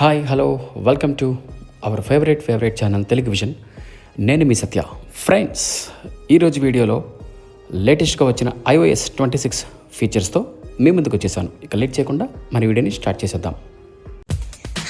Hi hello welcome to our favourite favourite channel Telugu vision నేను మీ Satya. Friends ఈరోజు వీడియోలో లేటెస్ట్గా వచ్చిన ఐఓఎస్ ట్వంటీ సిక్స్ ఫీచర్స్తో మీ ముందుకు వచ్చేసాను. ఇక లేట్ చేయకుండా మన వీడియోని స్టార్ట్ చేసేద్దాం.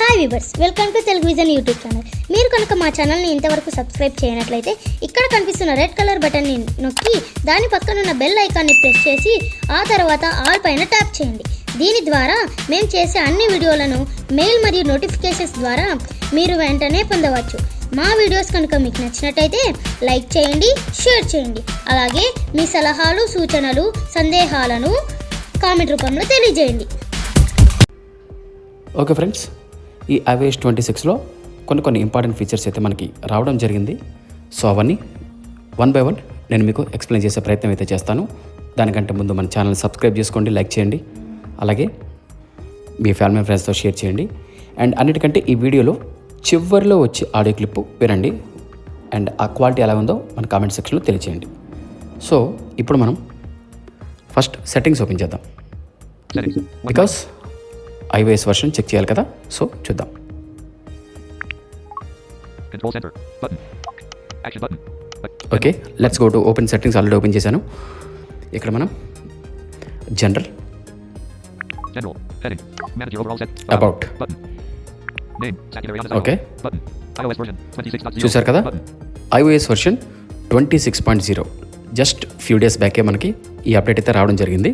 Hi viewers welcome to Telugu vision YouTube channel మీరు కనుక మా ఛానల్ని ఇంతవరకు సబ్స్క్రైబ్ చేయనట్లయితే ఇక్కడ కనిపిస్తున్న రెడ్ కలర్ బటన్ని నొక్కి దాని పక్కన ఉన్న బెల్ ఐకాన్ని ప్రెస్ చేసి ఆ తర్వాత ఆల్ పైన ట్యాప్ చేయండి. దీని ద్వారా మేము చేసే అన్ని వీడియోలను మెయిల్ మరియు నోటిఫికేషన్స్ ద్వారా మీరు వెంటనే పొందవచ్చు. మా వీడియోస్ కనుక మీకు నచ్చినట్టయితే లైక్ చేయండి షేర్ చేయండి. అలాగే మీ సలహాలు సూచనలు సందేహాలను కామెంట్ రూపంలో తెలియజేయండి. ఓకే ఫ్రెండ్స్ ఈ ఐఓఎస్ ట్వంటీ సిక్స్లో కొన్ని కొన్ని ఇంపార్టెంట్ ఫీచర్స్ అయితే మనకి రావడం జరిగింది. సో అవన్నీ వన్ బై వన్ నేను మీకు ఎక్స్ప్లెయిన్ చేసే ప్రయత్నం అయితే చేస్తాను. దానికంటే ముందు మన ఛానల్ సబ్స్క్రైబ్ చేసుకోండి లైక్ చేయండి. అలాగే మీ ఫ్యామిలీ ఫ్రెండ్స్తో షేర్ చేయండి. అండ్ అన్నిటికంటే ఈ వీడియోలో చివరిలో వచ్చి ఆడియో క్లిప్ వినండి. అండ్ ఆ క్వాలిటీ ఎలా ఉందో మన కామెంట్ సెక్షన్లో తెలియచేయండి. సో ఇప్పుడు మనం ఫస్ట్ సెట్టింగ్స్ ఓపెన్ చేద్దాం. బికాస్ ఐఓఎస్ వర్షన్ చెక్ చేయాలి కదా? సో చూద్దాం. Okay let's go to open settings already open చేశాను. ఇక్కడ మనం general General. Heading. Manage your overall set. About. Button. Name. Secondary on Okay. Button. iOS version 26.0. చూసారు కదా. IOS version twenty six point zero just few days బ్యాకే మనకి ఈ update అయితే రావడం జరిగింది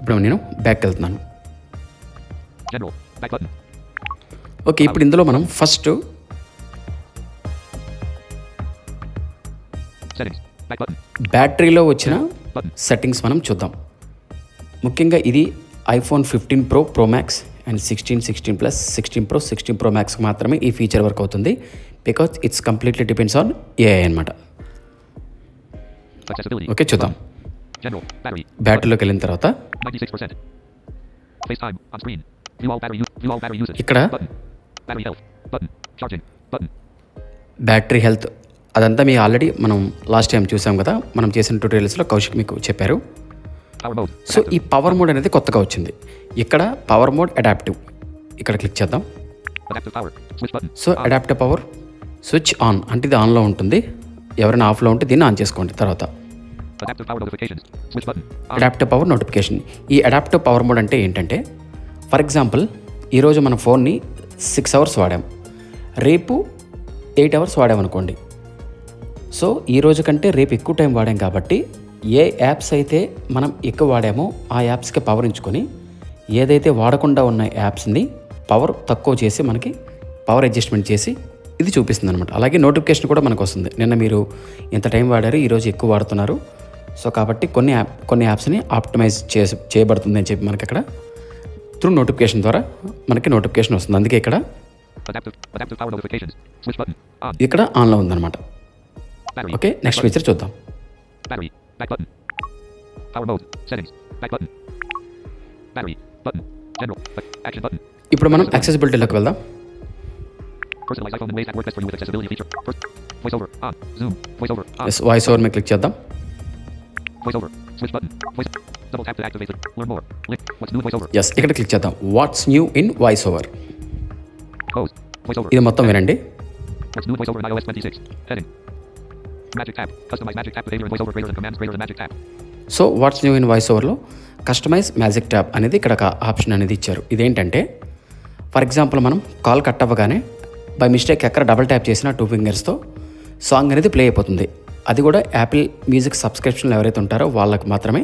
ఇప్పుడు నేను బ్యాక్ వెళ్తున్నాను. ఓకే ఇప్పుడు ఇందులో మనం ఫస్ట్. బ్యాటరీలో వచ్చిన. సెట్టింగ్స్ మనం చూద్దాం ముఖ్యంగా ఇది iPhone fifteen pro pro max and sixteen sixteen plus sixteen pro sixteen pro max మాత్రమే ఈ ఫీచర్ వర్క్ అవుతుంది because it's completely depends on AI అనమాట. ఓకే చూద్దాం. బ్యాటరీలోకి వెళ్ళిన తర్వాత 96%. FaceTime. On screen. View all battery use. View all battery usage. ఇక్కడ. Battery health అదంతా మీ ఆల్రెడీ మనం లాస్ట్ టైం చూసాం కదా మనం చేసిన ట్యూటోరియల్స్లో కౌశిక్ మీకు చెప్పారు. సో ఈ పవర్ మోడ్ అనేది కొత్తగా వచ్చింది. ఇక్కడ పవర్ మోడ్ అడాప్టివ్ ఇక్కడ క్లిక్ చేద్దాం. So adaptive power switch on అంటే ఇది ఆన్లో ఉంటుంది. ఎవరైనా ఆఫ్లో ఉంటే దీన్ని ఆన్ చేసుకోండి తర్వాత. అడాప్టివ్ పవర్ నోటిఫికేషన్ ఈ అడాప్టివ్ పవర్ మోడ్ అంటే ఏంటంటే ఫర్ ఎగ్జాంపుల్ ఈరోజు మన ఫోన్ని సిక్స్ అవర్స్ వాడాం. రేపు ఎయిట్ అవర్స్ వాడామనుకోండి సో ఈ రోజు కంటే రేపు ఎక్కువ టైం వాడాం కాబట్టి ఏ యాప్స్ అయితే మనం ఎక్కువ వాడామో ఆ యాప్స్కి పవర్ ఉంచుకొని ఏదైతే వాడకుండా ఉన్న యాప్స్ని పవర్ తక్కువ చేసి మనకి పవర్ అడ్జస్ట్మెంట్ చేసి ఇది చూపిస్తుంది అనమాట అలాగే నోటిఫికేషన్ కూడా మనకు వస్తుంది నిన్న మీరు ఇంత టైం వాడారు ఈరోజు ఎక్కువ వాడుతున్నారు సో కాబట్టి కొన్ని యాప్ కొన్ని యాప్స్ని ఆప్టిమైజ్ చేసి చేయబడుతుంది అని చెప్పి మనకి అక్కడ త్రూ నోటిఫికేషన్ ద్వారా మనకి నోటిఫికేషన్ వస్తుంది అందుకే ఇక్కడ. On. ఇక్కడ ఆన్లో ఉందన్నమాట. ఓకే నెక్స్ట్ ఫీచర్ చూద్దాం. Back button. Power mode. Settings. Back button. Battery. Button. General. Action button. ఇప్పుడు మనం యాక్సెసిబిలిటీలోకి వెళ్దాం. ఎస్ వాయిస్ ఓవర్ మీద క్లిక్ చేద్దాం Voiceover. Switch button. Voice. Double tap to activate it. Learn more. Link. What's new voiceover? Yes ఇక్కడ click చేద్దాం what's new in voice over. ఇది మొత్తం వినండి What's new voiceover in iOS 26? Heading. Magic tab. Customize magic tab voiceover greater than commands greater than magic tab. So what's new in voice ఓవర్లో customise magic tab అనేది ఇక్కడ ఒక option అనేది ఇచ్చారు. ఇదేంటంటే ఫర్ ఎగ్జాంపుల్ మనం కాల్ కట్ అవ్వగానే by mistake ఎక్కడ డబుల్ ట్యాప్ చేసిన టూ ఫింగర్స్తో సాంగ్ అనేది ప్లే అయిపోతుంది. అది కూడా యాపిల్ మ్యూజిక్ సబ్స్క్రిప్షన్లు ఎవరైతే ఉంటారో వాళ్ళకి మాత్రమే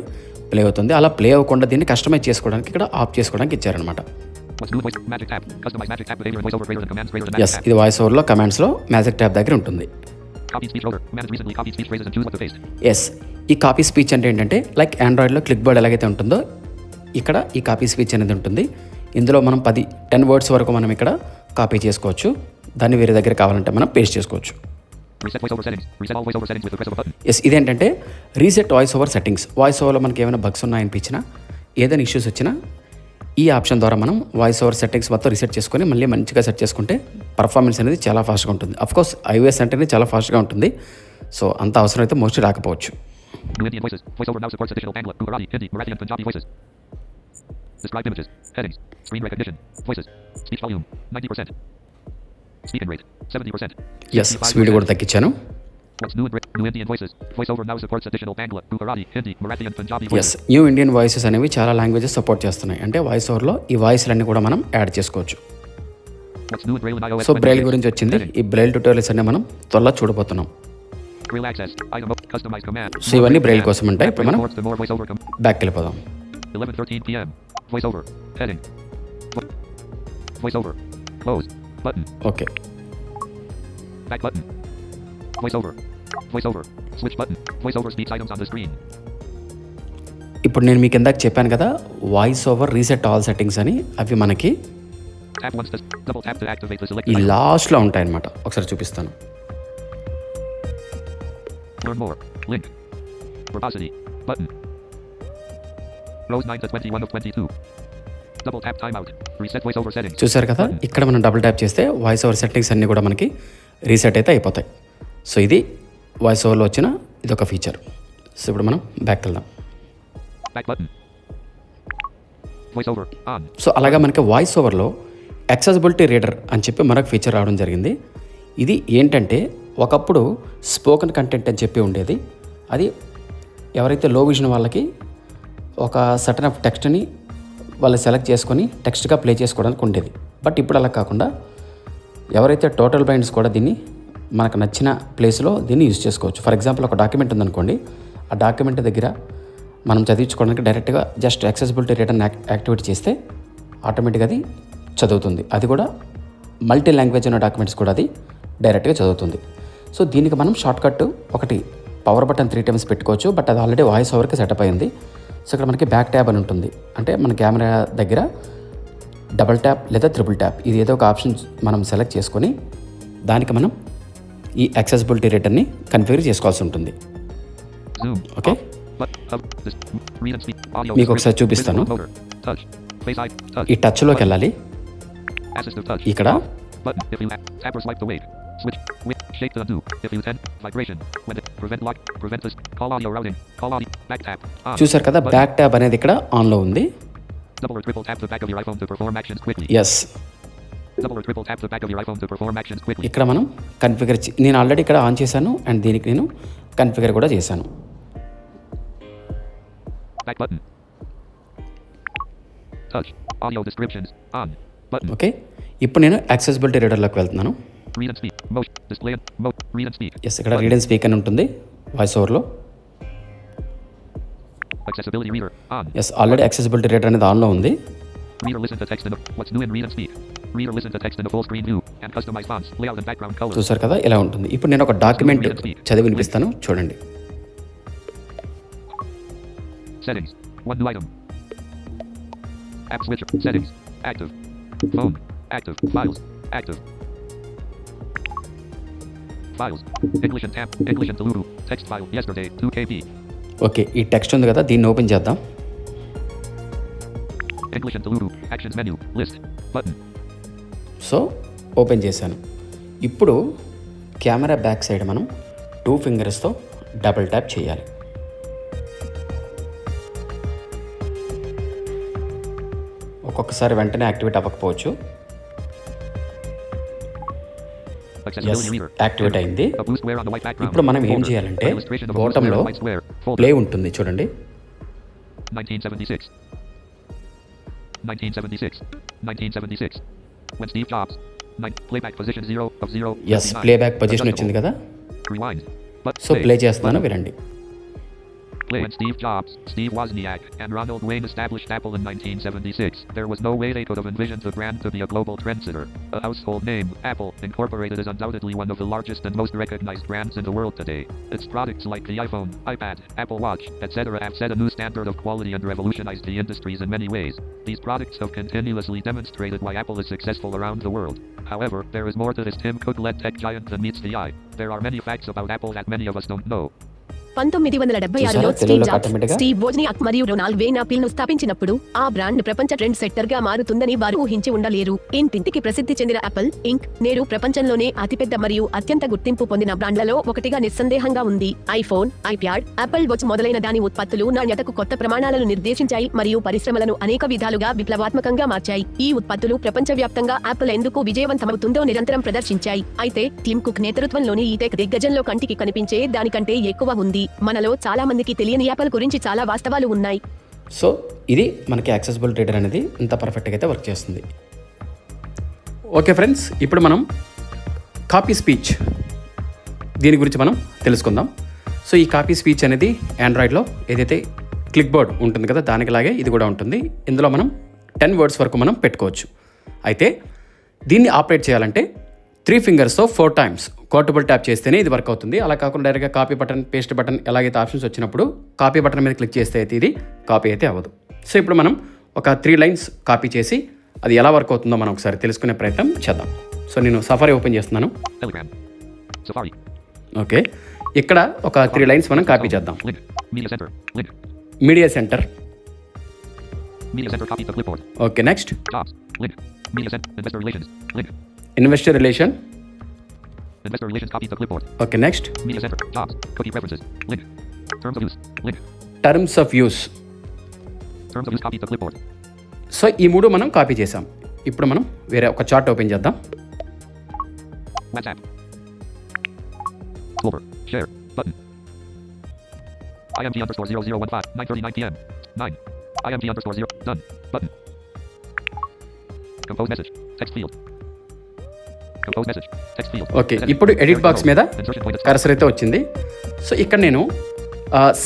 ప్లే అవుతుంది. అలా ప్లే అవ్వకుండా దీన్ని కస్టమైజ్ చేసుకోవడానికి ఇక్కడ ఆఫ్ చేసుకోవడానికి ఇచ్చారనమాట ఎస్. ఇది వాయిస్ ఓవర్లో కమాండ్స్లో మ్యాజిక్ ట్యాబ్ దగ్గర ఉంటుంది. ఎస్ ఈ కాపీ స్పీచ్ అంటే ఏంటంటే లైక్ ఆండ్రాయిడ్లో క్లిక్ బోర్డ్ ఎలాగైతే ఉంటుందో ఇక్కడ ఈ కాపీ స్పీచ్ అనేది ఉంటుంది. ఇందులో మనం పది టెన్ వర్డ్స్ వరకు మనం ఇక్కడ కాపీ చేసుకోవచ్చు. దాన్ని వేరే దగ్గర కావాలంటే మనం పేస్ట్ చేసుకోవచ్చు. ఎస్ ఇదేంటంటే reset voice over settings voice ఓవర్లో మనకి ఏమైనా బగ్స్ ఉన్నాయనిపించినా ఏదైనా ఇష్యూస్ వచ్చినా ఈ ఆప్షన్ ద్వారా మనం వాయిస్ ఓవర్ సెట్టింగ్స్ మొత్తం రీసెట్ చేసుకొని మళ్ళీ మంచిగా సెట్ చేసుకుంటే పర్ఫార్మెన్స్ అనేది చాలా ఫాస్ట్గా ఉంటుంది. అఫ్ కోర్స్ ఐఓఎస్ అంటేనే చాలా ఫాస్ట్గా ఉంటుంది. సో అంత అవసరం అయితే మోస్ట్ రాకపోవచ్చు ఎస్ స్పీడ్ కూడా తగ్గించాను. What's new in Brit? New Indian voices. VoiceOver now supports additional Bangla, Gujarati, Hindi, Marathi, and Punjabi yes. New Indian voices అనేవి చాలా లాంగ్వేజెస్ సపోర్ట్ చేస్తున్నాయి అంటే వాయిస్ ఓవర్లో ఈ వాయిస్లన్నీ కూడా మనం యాడ్ చేసుకోవచ్చు సో బ్రైల్ 26? గురించి వచ్చింది. ఈ బ్రైల్ ట్యూటోరియల్స్ అన్ని మనం త్వరలో చూడబోతున్నాం. సో ఇవన్నీ బ్రైల్ కోసం ఉంటాయి ఇప్పుడు Braille మనం బ్యాక్ వెళ్ళిపోదాం 11:13 p.m. VoiceOver. Heading. Vo- VoiceOver. Close. Button. Okay. VoiceOver. Switch button. VoiceOver speaks items on the screen. ఇప్పుడు నేను మీకు ఇందాక చెప్పాను కదా voice over reset all settings అని అవి మనకి ఈ లాస్ట్లో ఉంటాయి అనమాట ఒకసారి చూపిస్తాను. చూసారు కదా? ఇక్కడ మనం డబుల్ ట్యాప్ చేస్తే వాయిస్ ఓవర్ సెట్టింగ్స్ అన్ని కూడా మనకి రీసెట్ అయితే అయిపోతాయి. సో ఇది వాయిస్ ఓవర్లో వచ్చిన ఇది ఒక ఫీచర్ సో ఇప్పుడు మనం బ్యాక్ వెళ్దాం. సో అలాగా మనకి వాయిస్ ఓవర్లో యాక్సెసిబిలిటీ రీడర్ అని చెప్పి మరొక ఫీచర్ రావడం జరిగింది. ఇది ఏంటంటే ఒకప్పుడు స్పోకెన్ కంటెంట్ అని చెప్పి ఉండేది. అది ఎవరైతే లో విజన్ వాళ్ళకి ఒక సటన్ ఆఫ్ టెక్స్ట్ని వాళ్ళు సెలెక్ట్ చేసుకొని టెక్స్ట్గా ప్లే చేసుకోవడానికి ఉండేది. బట్ ఇప్పుడు అలా కాకుండా ఎవరైతే టోటల్ బ్లైండ్స్ కూడా దీన్ని మనకు నచ్చిన ప్లేస్లో దీన్ని యూజ్ చేసుకోవచ్చు. ఫర్ ఎగ్జాంపుల్ ఒక డాక్యుమెంట్ ఉందనుకోండి. ఆ డాక్యుమెంట్ దగ్గర మనం చదివించుకోవడానికి డైరెక్ట్గా జస్ట్ యాక్సెసిబిలిటీ రిటర్న్ యాక్టివేట్ చేస్తే ఆటోమేటిక్గా అది చదువుతుంది. అది కూడా మల్టీ లాంగ్వేజ్ ఉన్న డాక్యుమెంట్స్ కూడా అది డైరెక్ట్గా చదువుతుంది. సో దీనికి మనం షార్ట్కట్ ఒకటి పవర్ బటన్ త్రీ టైమ్స్ పెట్టుకోవచ్చు. బట్ అది ఆల్రెడీ వాయిస్ ఓవర్కి సెటప్ అయింది. సో ఇక్కడ మనకి బ్యాక్ ట్యాబ్ అని ఉంటుంది. అంటే మన కెమెరా దగ్గర డబల్ ట్యాప్ లేదా త్రిబుల్ ట్యాప్ ఇది ఏదో ఒక ఆప్షన్ మనం సెలెక్ట్ చేసుకొని దానికి మనం ఈ యాక్సెసిబిలిటీ రేటర్ని కన్ఫిగర్ చేసుకోవాల్సి ఉంటుంది. ఓకే మీకు ఒకసారి చూపిస్తాను. ఈ టచ్లోకి వెళ్ళాలి. ఇక్కడ. చూసారు కదా? బ్యాక్ ట్యాబ్ అనేది ఇక్కడ ఆన్లో ఉంది. ఇక్కడ మనం కన్ఫిగర్ నేను ఆల్రెడీ ఇక్కడ ఆన్ చేశాను అండ్ దీనికి నేను కన్ఫిగర్ కూడా చేశాను. ఓకే ఇప్పుడు నేను యాక్సెసిబిలిటీ రీడర్లోకి వెళ్తున్నాను. ఎస్ ఇక్కడ రీడ్ అండ్ స్పీక్ అని ఉంటుంది. వాయిస్ ఓవర్లో. ఎస్ ఆల్రెడీ యాక్సెసిబిలిటీ రీడర్ అనేది ఆన్లో ఉంది. Reader listen to text in the what's new in read and speak. Reader listen to text in the full screen view and customize fonts, layout and background colors. చూసారు కదా ఇలా ఉంటుంది ఇప్పుడు నేను ఒక డాక్యుమెంట్ చదివి వినిపిస్తాను చూడండి Settings. One new item. App switcher. Settings. Active. Phone. Active. Files. Active. Files. English and Tam. English and Telugu. Text file. Yesterday. 2 KB. Okay ఈ టెక్స్ట్ ఉంది కదా దీన్ని ఓపెన్ చేద్దాం English and Deluru. So open చేశాను. ఇప్పుడు camera back side మనం two ఫింగర్స్తో double tap చేయాలి. ఒక్కొక్కసారి వెంటనే యాక్టివేట్ అవ్వకపోవచ్చు. యాక్టివేట్ అయింది. ఇప్పుడు మనం ఏం చేయాలంటే బోటంలో ప్లే ఉంటుంది చూడండి. 1976. 1976. When Steve Jobs. Nine, playback position 0 of 0. Yes playback position వచ్చింది కదా Rewind. But సో ప్లే చేస్తున్నాను వినండి Play. when Steve Jobs, Steve Wozniak, and Ronald Wayne established Apple in 1976, there was no way they could have envisioned the brand to be a global trendsetter. A household name, Apple Incorporated is undoubtedly one of the largest and most recognized brands in the world today. Its products like the iPhone, iPad, Apple Watch, etc. have set a new standard of quality and revolutionized the industries in many ways. These products have continuously demonstrated why Apple is successful around the world. However, there is more to this Tim Cook-led tech giant than meets the eye. There are many facts about Apple that many of us don't know. పంతొమ్మిది వందల డెబ్బై? ఆరులో Steve Jobs? Steve Wozniak మరియు Ronald Wayne ఆపిల్ను స్థాపించినప్పుడు ఆ brand ప్రపంచ trend సెట్టర్గా మారుతుందని వారు ఊహించి ఉండలేరు. ఇంటింటికి ప్రసిద్ధి చెందిన యాపిల్ ఇంక్ నేడు ప్రపంచంలోనే అతిపెద్ద మరియు అత్యంత గుర్తింపు పొందిన బ్రాండ్లలో ఒకటిగా నిస్సందేహంగా ఉంది. ఐఫోన్ ఐప్యాడ్ యాపిల్ వాచ్ మొదలైన దాని ఉత్పత్తులు నాణ్యతకు కొత్త ప్రమాణాలను నిర్దేశించాయి మరియు పరిశ్రమలను అనేక విధాలుగా విప్లవాత్మకంగా మార్చాయి. ఈ ఉత్పత్తులు ప్రపంచవ్యాప్తంగా యాపిల్ ఎందుకు విజయవంతమవుతుందో నిరంతరం ప్రదర్శించాయి. అయితే టిమ్ కుక్ నేతృత్వంలోని ఈ టెక్ దిగ్గజంలో కంటికి కనిపించే దానికంటే ఎక్కువ ఉంది. మనలో చాలా మందికి తెలియని యాప్ల గురించి చాలా వాస్తవాలు ఉన్నాయి. సో ఇది మనకి యాక్సెసిబుల్ రీడర్ అనేది ఇంత పర్ఫెక్ట్గా అయితే వర్క్ చేస్తుంది. ఓకే ఫ్రెండ్స్ ఇప్పుడు మనం కాపీ స్పీచ్ దీని గురించి మనం తెలుసుకుందాం. సో ఈ కాపీ స్పీచ్ అనేది ఆండ్రాయిడ్లో ఏదైతే క్లిక్ బోర్డ్ ఉంటుంది కదా దానికిలాగే ఇది కూడా ఉంటుంది. ఇందులో మనం టెన్ వర్డ్స్ వరకు మనం పెట్టుకోవచ్చు. అయితే దీన్ని ఆపరేట్ చేయాలంటే త్రీ ఫింగర్స్తో ఫోర్ టైమ్స్. కోటబుల్ ట్యాప్ చేస్తేనే ఇది వర్క్ అవుతుంది. అలా కాకుండా డైరెక్ట్గా కాపీ బటన్ పేస్ట్ బటన్ ఎలాగైతే ఆప్షన్స్ వచ్చినప్పుడు కాపీ బటన్ మీద క్లిక్ చేస్తే అయితే ఇది కాపీ అయితే అవ్వదు. సో ఇప్పుడు మనం ఒక త్రీ లైన్స్ కాపీ చేసి అది ఎలా వర్క్ అవుతుందో మనం ఒకసారి తెలుసుకునే ప్రయత్నం చేద్దాం. సో నేను సఫారీ ఓపెన్ చేస్తున్నాను. ఓకే ఇక్కడ ఒక త్రీ లైన్స్ మనం కాపీ చేద్దాం. Media centre. Okay next investor relation Investor Relations copy the clipboard. Okay next Media Center. Jobs. Cookie preferences. Link. Terms of use. Link. Terms of use Terms of use copy the clipboard. So ఈ మూడు మనం copy చేసాం ఇప్పుడు మనం వేరే ఒక chart open చేద్దాం WhatsApp. Clover. Share. Button. IMG underscore 0015. 9.39 p.m. 9. IMG underscore 0. Done. Button. Compose message. Text field. Okay. ఇప్పుడు ఎడిట్ బాక్స్. మీద కర్సర్ అయితే వచ్చింది. సో ఇక్కడ నేను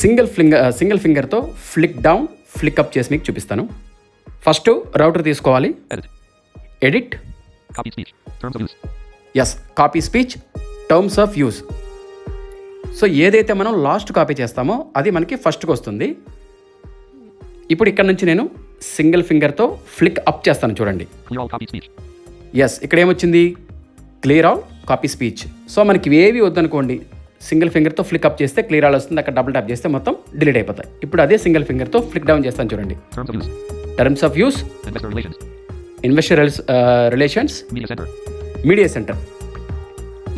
సింగిల్ ఫింగర్ సింగిల్ ఫింగర్తో ఫ్లిక్ డౌన్ ఫ్లిక్ అప్ చేసి మీకు చూపిస్తాను. ఫస్ట్ రౌటర్ తీసుకోవాలి. Edit. Yes copy speech terms of use so ఏదైతే మనం లాస్ట్ కాపీ చేస్తామో అది మనకి ఫస్ట్కి వస్తుంది. ఇప్పుడు ఇక్కడ నుంచి నేను సింగిల్ ఫింగర్తో ఫ్లిక్ అప్ చేస్తాను చూడండి. ఎస్ ఇక్కడ ఏమొచ్చింది? Clear all copy speech so మనకి ఏవి వద్దనుకోండి సింగిల్ ఫింగర్తో ఫ్లిక్ అప్ చేస్తే క్లియర్ ఆల్ వస్తుంది అక్కడ డబుల్ ట్యాప్ చేస్తే మొత్తం డిలీట్ అయిపోతాయి ఇప్పుడు అదే సింగిల్ ఫింగర్తో ఫ్లిక్ డౌన్ చేస్తాను చూడండి. Terms of use. Investor relations. Media centre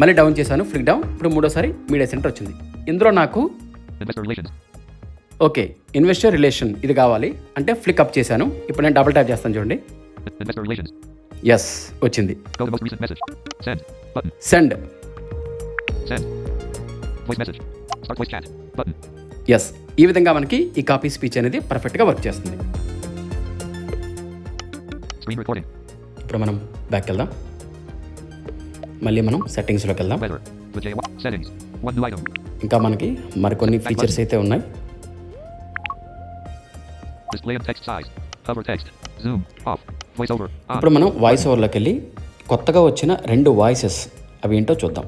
మళ్ళీ డౌన్ చేశాను ఫ్లిక్ డౌన్ ఇప్పుడు మూడోసారి మీడియా సెంటర్ వచ్చింది ఇందులో నాకు. ఓకే ఇన్వెస్టర్ రిలేషన్ ఇది కావాలి అంటే ఫ్లిక్ అప్ చేశాను ఇప్పుడు నేను డబుల్ ట్యాప్ చేస్తాను చూడండి. ఎస్ వచ్చింది. సెండ్ ఎస్ ఈ విధంగా మనకి ఈ కాపీ స్పీచ్ అనేది పర్ఫెక్ట్గా వర్క్ చేస్తుంది. ఇప్పుడు మనం బ్యాక్ వెళ్దాం మళ్ళీ మనం సెట్టింగ్స్లోకి వెళ్దాం. ఇంకా మనకి మరికొన్ని ఫీచర్స్ అయితే ఉన్నాయి. ఇప్పుడు మనం వాయిస్ ఓవర్లోకి వెళ్ళి కొత్తగా వచ్చిన రెండు వాయిసెస్ అవి ఏంటో చూద్దాం.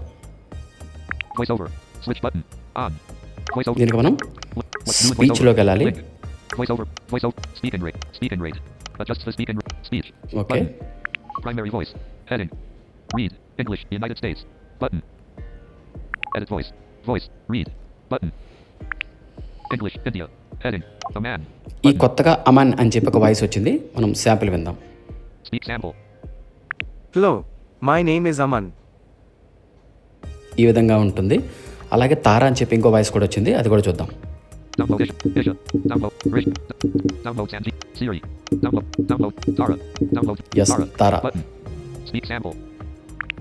దీనికి మనం స్పీచ్లోకి? వెళ్ళాలి. Okay. Primary voice. Heading. Read. English. United States. Button. Edit voice. Voice. Read. Button. English. India. ఈ కొత్తగా అమాన్ అని చెప్పి ఒక వాయిస్ వచ్చింది. మనం శాంపిల్ విందాం. Hello, my name is Aman. ఈ విధంగా ఉంటుంది. అలాగే తారా అని చెప్పి ఇంకో వాయిస్ కూడా వచ్చింది. అది కూడా చూద్దాం. Download Isha.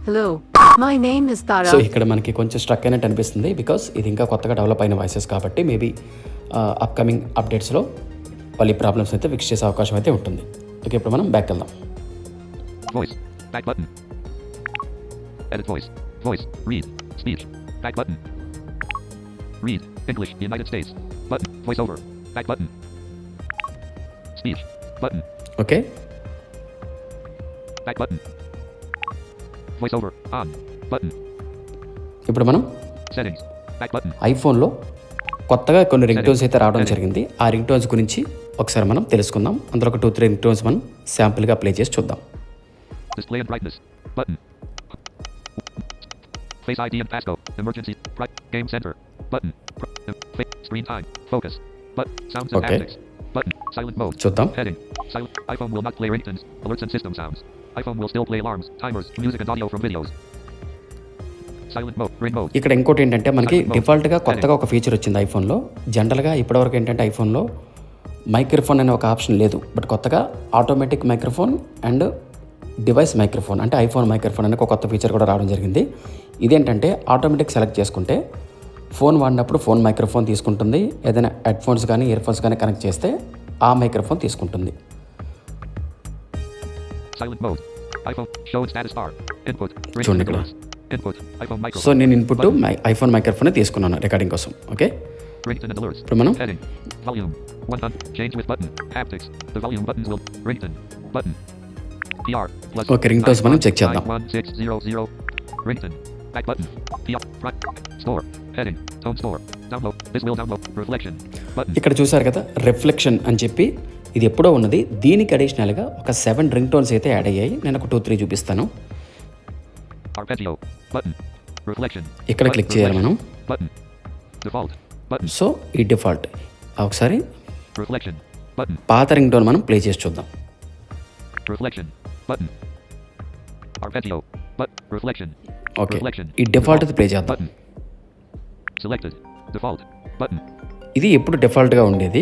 Isha. My name is Tara so ఇక్కడ మనకి కొంచెం స్ట్రక్ అయినట్టు అనిపిస్తుంది బికాస్ ఇది ఇంకా కొత్తగా డెవలప్ అయిన వాయిసెస్ కాబట్టి మేబీ అప్కమింగ్ అప్డేట్స్లో మళ్ళీ ప్రాబ్లమ్స్ అయితే ఫిక్స్ చేసే అవకాశం అయితే ఉంటుంది. ఓకే ఇప్పుడు మనం బ్యాక్ వెళ్దాం. Voice back button edit voice okay Voiceover. On. Button. ఇప్పుడు మనం Settings. Back button. ఐఫోన్లో కొత్తగా కొన్ని రింగ్ టోన్స్ అయితే రావడం జరిగింది ఆ రింగ్ టోన్స్ గురించి ఒకసారి మనం తెలుసుకుందాం అందులో ఒక టూ త్రీ రింగ్ టోన్స్ మనం శాంపుల్గా ప్లే చేసి చూద్దాం Display and brightness. Button. Face ID and passcode. Emergency. Pri- Game center. Button. Screen time. Focus. But sounds and Okay. haptics. Button. Silent mode. చూద్దాం Heading. Silent. iPhone will not play ringtones, alerts and system sounds. iPhone will still play alarms, timers, music and audio from videos. ఇక్కడ ఇంకోటి ఏంటంటే మనకి డిఫాల్ట్గా కొత్తగా ఒక feature వచ్చింది ఐఫోన్లో జనరల్గా ఇప్పటివరకు ఏంటంటే ఐఫోన్లో మైక్రోఫోన్ అనే ఒక ఆప్షన్ లేదు. బట్ కొత్తగా automatic microphone and device microphone అంటే ఐఫోన్ మైక్రోఫోన్ అనే ఒక కొత్త ఫీచర్ కూడా రావడం జరిగింది. ఇదేంటంటే ఆటోమేటిక్ సెలెక్ట్ చేసుకుంటే ఫోన్ వాడినప్పుడు ఫోన్ మైక్రోఫోన్ తీసుకుంటుంది. ఏదైనా హెడ్ఫోన్స్ కానీ ఇయర్ ఫోన్స్ కానీ కనెక్ట్ చేస్తే ఆ మైక్రోఫోన్ తీసుకుంటుంది. Silent mode. iPhone. Show status bar. Input. చూడండి ఇక్కడ. Input. iPhone microphone. సో నేను ఇన్పుట్ ఐఫోన్ మైక్రోఫోన్ తీసుకున్నాను రికార్డింగ్ కోసం ఓకే Ringtone and alerts. ఇప్పుడు మనం Heading. Volume. 100. Change with button. Haptics. The volume buttons will. Ringtone. Button. PR. Plus. Okay, ringtones మనం check చేద్దాం. 91600. Ringtone. Back button. PR. Front. Store. Heading. Tone store. Download. This will download. Reflection. Button. ఇక్కడ చూసారు కదా reflection అని చెప్పి ఇది ఎప్పుడో ఉన్నది. దీనికి అడిషనల్గా ఒక సెవెన్ రింగ్ టోన్స్ అయితే యాడ్ అయ్యాయి. నేను ఒక టూ త్రీ చూపిస్తాను. ఇక్కడ క్లిక్ చేయాలి మనం. సో ఈ డిఫాల్ట్ ఒకసారి పాత రింగ్ టోన్ మనం ప్లే చేసి చూద్దాం. ఓకే ఈ డిఫాల్ట్ ప్లే చేద్దాం. ఇది ఎప్పుడు డిఫాల్ట్గా ఉండేది?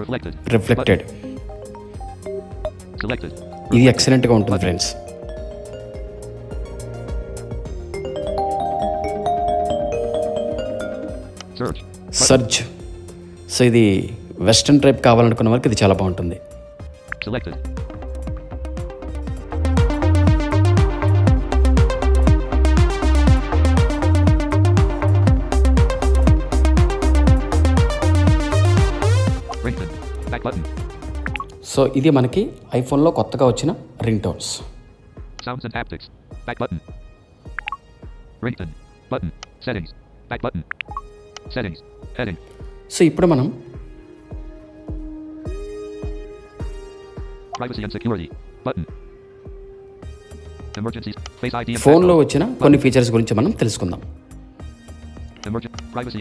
Reflected. రిఫ్లెక్టెడ్. ఇది ఎక్సలెంట్గా ఉంటుంది ఫ్రెండ్స్. సర్చ్ సో ఇది వెస్ట్రన్ టైప్ కావాలనుకున్న వరకు ఇది చాలా బాగుంటుంది సబ్స్క్రైబ్ బటన్ సో ఇది మనకి ఐఫోన్లో కొత్తగా వచ్చిన ringtones sounds and haptics back button ringtone button settings back button settings heading so ఇప్పుడు మనం privacy and security button emergency face ఫోన్లో వచ్చిన కొన్ని ఫీచర్స్ గురించి మనం తెలుసుకుందాం. Emergency privacy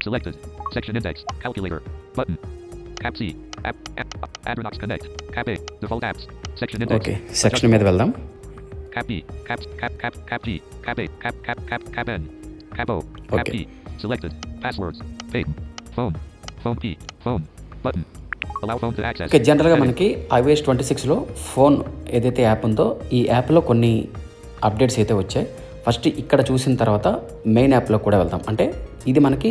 Selected. Section index. Calculator. Button. Cap C. App. app Adrenox Connect. Cap A. Default apps. Section index. Okay section మీద వెళ్దాం Cap B. Cap. Cap. Cap. Cap G. Cap A. Cap. Cap. Cap. Cap N. Cap O. Cap Okay. P. Selected. Passwords. Ping. Phone. Phone P. Phone. Button. Allow phone to access. Okay జనరల్గా. మనకి iOS twenty సిక్స్లో phone ఏదైతే app ఉందో ఈ యాప్లో కొన్ని updates అయితే వచ్చాయి ఫస్ట్ ఇక్కడ చూసిన తర్వాత మెయిన్ యాప్లో కూడా వెళ్దాం అంటే ఇది మనకి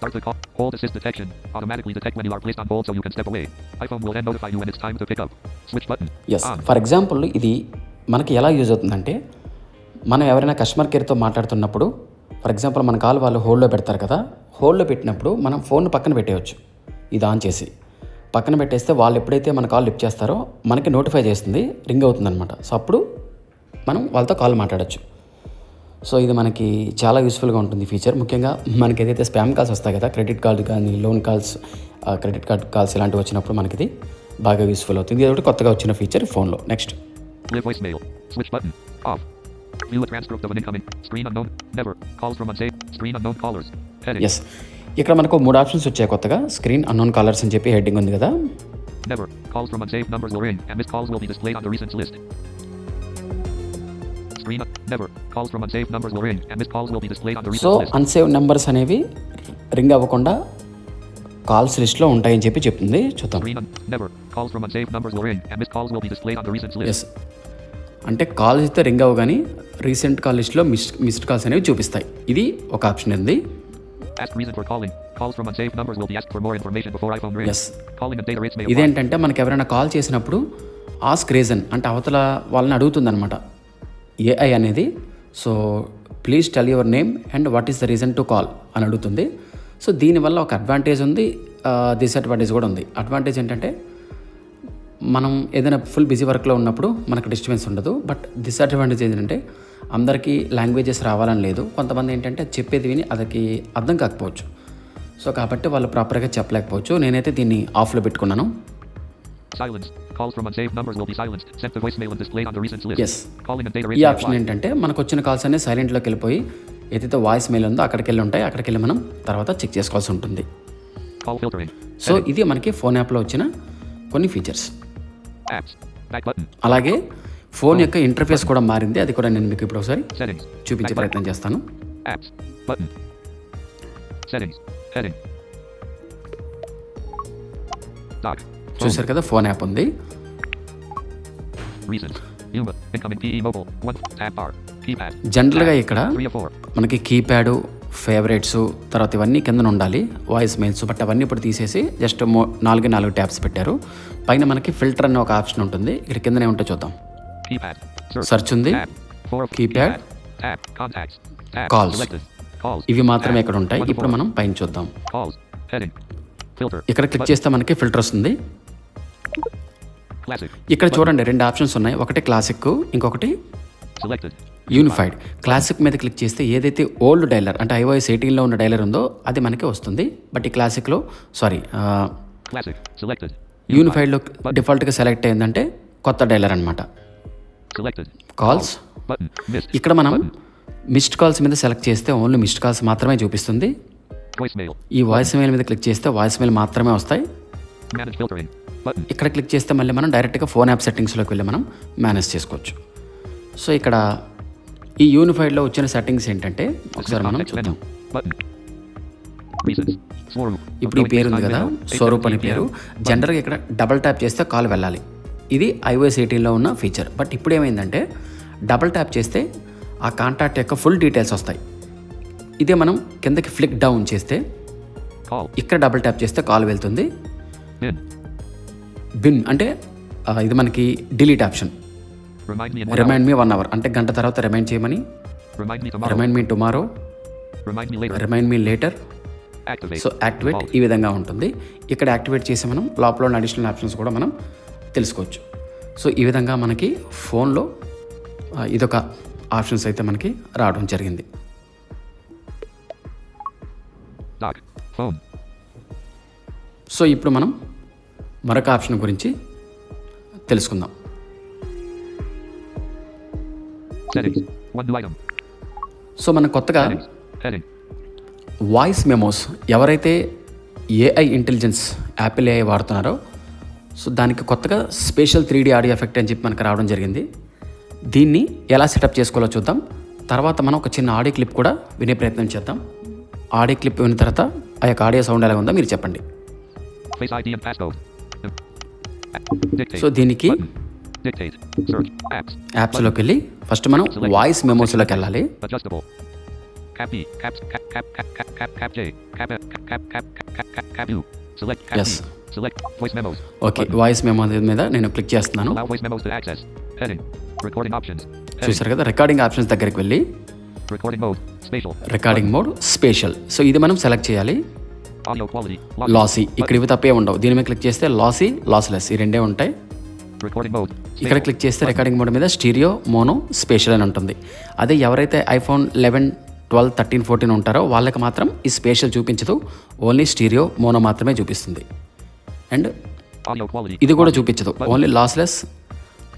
Start the call. Hold assist detection. Automatically detect when you are placed on hold so you can step away. iPhone will then notify you when it's time to pick up. Switch button. Yes On. For example ఇది మనకి ఎలా use అవుతుందంటే మనం ఎవరైనా customer కేర్తో మాట్లాడుతున్నప్పుడు for example మన call వాళ్ళు హోల్డ్లో పెడతారు కదా హోల్డ్లో పెట్టినప్పుడు మనం ఫోన్ పక్కన పెట్టేయచ్చు ఇది ఆన్ చేసి పక్కన పెట్టేస్తే వాళ్ళు ఎప్పుడైతే మన కాల్ లిఫ్ట్ చేస్తారో మనకి నోటిఫై చేస్తుంది రింగ్ అవుతుందన్నమాట సో అప్పుడు మనం వాళ్ళతో కాల్ మాట్లాడచ్చు సో ఇది మనకి చాలా యూస్ఫుల్గా ఉంటుంది ఫీచర్ ముఖ్యంగా మనకి ఏదైతే స్పామ్ కాల్స్ వస్తాయి కదా క్రెడిట్ కార్డు కానీ loan calls credit card calls ఇలాంటివి వచ్చినప్పుడు మనకి ఇది బాగా యూస్ఫుల్ అవుతుంది. ఇది ఒకటి కొత్తగా వచ్చిన ఫీచర్ ఫోన్లో నెక్స్ట్ ఎస్ ఇక్కడ మనకు మూడు ఆప్షన్స్ వచ్చాయి కొత్తగా. స్క్రీన్ అన్నోన్ కాలర్స్ అని చెప్పి హెడ్డింగ్ ఉంది కదా. Never. Calls from unsaved Never. So. Unsave numbers అనేవి రింగ్ అవ్వకుండా కాల్స్ లిస్ట్లో ఉంటాయని చెప్పి చెప్తుంది చూద్దాం. ఎస్ అంటే కాల్స్ అయితే రింగ్ అవ్వ కానీ రీసెంట్ కాల్ లిస్ట్లో మిస్ మిస్డ్ కాల్స్ అనేవి చూపిస్తాయి ఇది ఒక ఆప్షన్ ఉంది. ఇదేంటంటే మనకి ఎవరైనా కాల్ చేసినప్పుడు ఆస్క్ రీజన్ అంటే అవతల వాళ్ళని అడుగుతుందన్నమాట ఏఐ అనేది so please tell your name and what is the reason to call అని అడుగుతుంది. సో దీనివల్ల ఒక అడ్వాంటేజ్ ఉంది డిసడ్వాంటేజ్ కూడా ఉంది. అడ్వాంటేజ్ ఏంటంటే మనం ఏదైనా ఫుల్ బిజీ వర్క్లో ఉన్నప్పుడు మనకు డిస్టర్బెన్స్ ఉండదు. బట్ డిసడ్వాంటేజ్ ఏంటంటే అందరికీ లాంగ్వేజెస్ రావాలని లేదు. కొంతమంది ఏంటంటే చెప్పేది విని అదకి అర్థం కాకపోవచ్చు. సో కాబట్టి వాళ్ళు ప్రాపర్గా చెప్పలేకపోవచ్చు. నేనైతే దీన్ని ఆఫ్లో పెట్టుకున్నాను. Calls from unsaved numbers will be silenced. Sent to voicemail and displayed on the recent list. Yes. Calling and data ఈ ఆప్షన్. ఏంటంటే మనకు వచ్చిన కాల్స్ అన్నీ సైలెంట్లోకి వెళ్ళిపోయి ఏదైతే వాయిస్ మెయిల్ ఉందో అక్కడికి వెళ్ళి ఉంటాయి అక్కడికి వెళ్ళి మనం తర్వాత చెక్ చేసుకోవాల్సి ఉంటుంది Call filtering. సో ఇది మనకి ఫోన్ యాప్లో వచ్చిన కొన్ని ఫీచర్స్. అలాగే ఫోన్ యొక్క ఇంటర్ఫేస్ కూడా మారింది అది కూడా నేను మీకు ఇప్పుడు ఒకసారి. చూపించే. ప్రయత్నం చేస్తాను Apps. Button. Settings. చూశారు కదా ఫోన్ యాప్ ఉంది. జనరల్గా ఇక్కడ మనకి కీప్యాడ్ ఫేవరెట్స్ తర్వాత ఇవన్నీ కింద ఉండాలి. వాయిస్ మెయిల్స్ బట్ అవన్నీ ఇప్పుడు తీసేసి జస్ట్ మో నాలుగు నాలుగు ట్యాబ్స్ పెట్టారు. పైన మనకి ఫిల్టర్ అనే ఒక ఆప్షన్ ఉంటుంది. ఇక్కడ కిందనే ఉంటే చూద్దాం. సర్చ్ ఉంది. కీప్యాడ్ కాల్స్ ఇవి మాత్రమే ఇక్కడ ఉంటాయి. ఇప్పుడు మనం పైన చూద్దాం. ఇక్కడ క్లిక్ చేస్తే మనకి ఫిల్టర్ వస్తుంది. ఇక్కడ చూడండి రెండు ఆప్షన్స్ ఉన్నాయి ఒకటి క్లాసిక్ ఇంకొకటి. యూనిఫైడ్ క్లాసిక్ మీద క్లిక్ చేస్తే ఏదైతే ఓల్డ్ డైలర్ అంటే ఐఓఎస్ ఎయిటీన్లో ఉన్న డైలర్ ఉందో అది మనకి వస్తుంది బట్ ఈ క్లాసిక్లో సారీ. యూనిఫైడ్లో డిఫాల్ట్గా సెలెక్ట్ అయిందంటే కొత్త డైలర్ అనమాట. కాల్స్. ఇక్కడ మనం మిస్డ్ కాల్స్ మీద సెలెక్ట్ చేస్తే ఓన్లీ మిస్డ్ కాల్స్ మాత్రమే చూపిస్తుంది. ఈ వాయిస్ మెయిల్ మీద క్లిక్ చేస్తే వాయిస్ మెయిల్ మాత్రమే వస్తాయి. ఇక్కడ క్లిక్ చేస్తే మళ్ళీ మనం డైరెక్ట్గా ఫోన్ యాప్ సెట్టింగ్స్లోకి వెళ్ళి మనం మేనేజ్ చేసుకోవచ్చు సో ఇక్కడ ఈ యూనిఫైడ్లో వచ్చిన సెట్టింగ్స్ ఏంటంటే ఒకసారి మనం చూద్దాం. ఇప్పుడు ఈ పేరు ఉంది కదా స్వరూప్ అని పేరు జనరల్గా ఇక్కడ డబల్ ట్యాప్ చేస్తే కాల్ వెళ్ళాలి ఇది ఐఓఎస్ ఎయిటీన్లో ఉన్న ఫీచర్ బట్ ఇప్పుడు ఏమైందంటే డబల్ ట్యాప్ చేస్తే ఆ కాంటాక్ట్ యొక్క ఫుల్ డీటెయిల్స్ వస్తాయి ఇదే మనం కిందకి ఫ్లిక్ డౌన్ చేస్తే. ఇక్కడ డబల్ ట్యాప్ చేస్తే కాల్ వెళ్తుంది. బిన్ అంటే ఇది మనకి delete option. Remind me one hour అంటే గంట తర్వాత రిమైండ్ చేయమని. Remind me tomorrow. Remind me later. So activate. ఈ విధంగా ఉంటుంది ఇక్కడ యాక్టివేట్ చేసి మనం లోపల ఉన్న అడిషనల్ ఆప్షన్స్ కూడా మనం తెలుసుకోవచ్చు సో ఈ విధంగా మనకి ఫోన్లో ఇదొక ఆప్షన్స్ అయితే మనకి రావడం జరిగింది. సో ఇప్పుడు మనం మరొక ఆప్షన్ గురించి తెలుసుకుందాం. సో మనం కొత్తగా. వాయిస్ మెమోస్ ఎవరైతే ఏఐ ఇంటెలిజెన్స్ యాపిల్ ఏఐ వాడుతున్నారో సో దానికి కొత్తగా special three D audio effect అని చెప్పి మనకు రావడం జరిగింది. దీన్ని ఎలా సెటప్ చేసుకోవాలో చూద్దాం. తర్వాత మనం ఒక చిన్న ఆడియో క్లిప్ కూడా వినే ప్రయత్నం చేద్దాం. ఆడియో క్లిప్ విన్న తర్వాత ఆ యొక్క ఆడియో సౌండ్ ఎలా ఉందో మీరు చెప్పండి. Face ID and passcode. So దీనికి. యాప్స్లోకి వెళ్ళి ఫస్ట్ మనం వాయిస్ మెమోస్లోకి వెళ్ళాలి E. E. Memos. Okay voice memo మీద నేను క్లిక్ చేస్తున్నాను. చూసారు కదా రికార్డింగ్ ఆప్షన్స్ దగ్గరికి వెళ్ళి. రికార్డింగ్ మోడ్ స్పెషల్ సో ఇది మనం సెలెక్ట్ చేయాలి. లాసీ ఇక్కడ ఇవి తప్పే ఉండవు. దీని మీద క్లిక్ చేస్తే లాసీ లాస్లెస్ ఈ రెండే ఉంటాయి. ఇక్కడ. క్లిక్ చేస్తే రికార్డింగ్ మోడ్ మీద స్టీరియో మోనో స్పేషల్ అని ఉంటుంది. అదే ఎవరైతే iPhone eleven twelve thirteen fourteen ఉంటారో వాళ్ళకి మాత్రం ఈ స్పేషల్ చూపించదు. ఓన్లీ స్టీరియో మోనో మాత్రమే చూపిస్తుంది. అండ్. ఇది కూడా చూపించదు. ఓన్లీ లాస్లెస్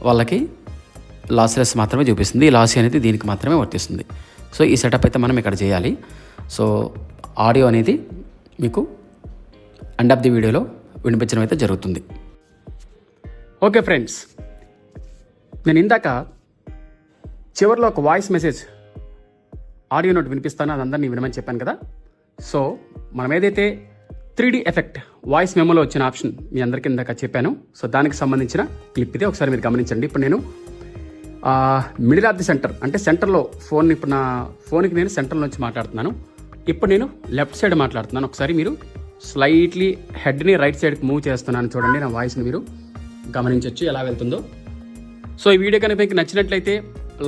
వాళ్ళకి లాస్లెస్ మాత్రమే చూపిస్తుంది. ఈ లాసీ అనేది దీనికి మాత్రమే వర్తిస్తుంది. సో ఈ సెటప్ అయితే మనం ఇక్కడ చేయాలి. సో ఆడియో అనేది మీకు ఎండ్ ఆఫ్ ది వీడియోలో వినిపించడం అయితే జరుగుతుంది. ఓకే ఫ్రెండ్స్ నేను ఇందాక చివరిలో ఒక వాయిస్ మెసేజ్ ఆడియో నోట్ వినిపిస్తానో అది అందరినీ వినమని చెప్పాను కదా. సో మనం ఏదైతే త్రీ ఎఫెక్ట్ వాయిస్ మెమోలో వచ్చిన ఆప్షన్ మీ అందరికీ ఇందాక చెప్పాను. సో దానికి సంబంధించిన క్లిప్ ఇదే. ఒకసారి మీరు గమనించండి. ఇప్పుడు నేను మిడిల్ ఆఫ్ ది సెంటర్ అంటే సెంటర్లో ఫోన్ ఇప్పుడు నా ఫోన్కి నేను సెంటర్ నుంచి మాట్లాడుతున్నాను. ఇప్పుడు నేను లెఫ్ట్ సైడ్ మాట్లాడుతున్నాను. ఒకసారి మీరు స్లైట్లీ హెడ్ని రైట్ సైడ్కి మూవ్ చేస్తున్నాను చూడండి నా వాయిస్ని మీరు గమనించవచ్చు ఎలా వెళ్తుందో. సో ఈ వీడియో కనుక మీకు నచ్చినట్లయితే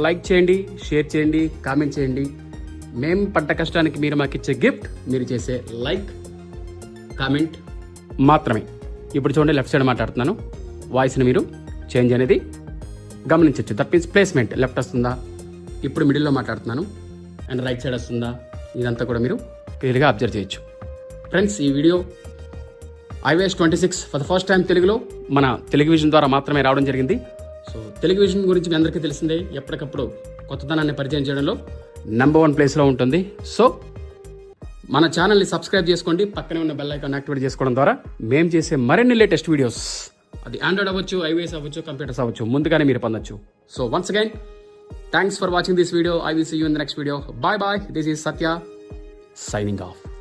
లైక్ చేయండి షేర్ చేయండి కామెంట్ చేయండి. మేము పడ్డ కష్టానికి మీరు మాకు ఇచ్చే గిఫ్ట్ మీరు చేసే లైక్ కామెంట్ మాత్రమే. ఇప్పుడు చూడండి లెఫ్ట్ సైడ్ మాట్లాడుతున్నాను. వాయిస్ని మీరు చేంజ్ అనేది గమనించవచ్చు దట్ మీన్స్ ప్లేస్మెంట్. లెఫ్ట్ వస్తుందా? ఇప్పుడు మిడిల్లో మాట్లాడుతున్నాను. అండ్ రైట్ సైడ్ వస్తుందా? ఇదంతా కూడా మీరు క్లియర్గా అబ్జర్వ్ చేయొచ్చు. ఫ్రెండ్స్ ఈ video iOS twenty six for the first time తెలుగులో మన తెలుగు విజన్ ద్వారా మాత్రమే రావడం జరిగింది. సో తెలుగు విజన్ గురించి మీ అందరికీ తెలిసిందే ఎప్పటికప్పుడు కొత్తదనాన్ని పరిచయం చేయడంలో నెంబర్ వన్ ప్లేస్లో ఉంటుంది. సో మన ఛానల్ని సబ్స్క్రైబ్ చేసుకోండి పక్కనే ఉన్న బెల్ ఐకాన్ యాక్టివేట్ చేసుకోవడం ద్వారా మేము చేసే మరిన్ని లేటెస్ట్ వీడియోస్ అది ఆండ్రాయిడ్ అవ్వచ్చు ఐవీఎస్ అవ్వచ్చు కంప్యూటర్స్ అవ్వచ్చు ముందుగానే మీరు పొందొచ్చు. So once again Thanks for watching this video. I will see you in the next video. Bye bye. This is Satya signing off.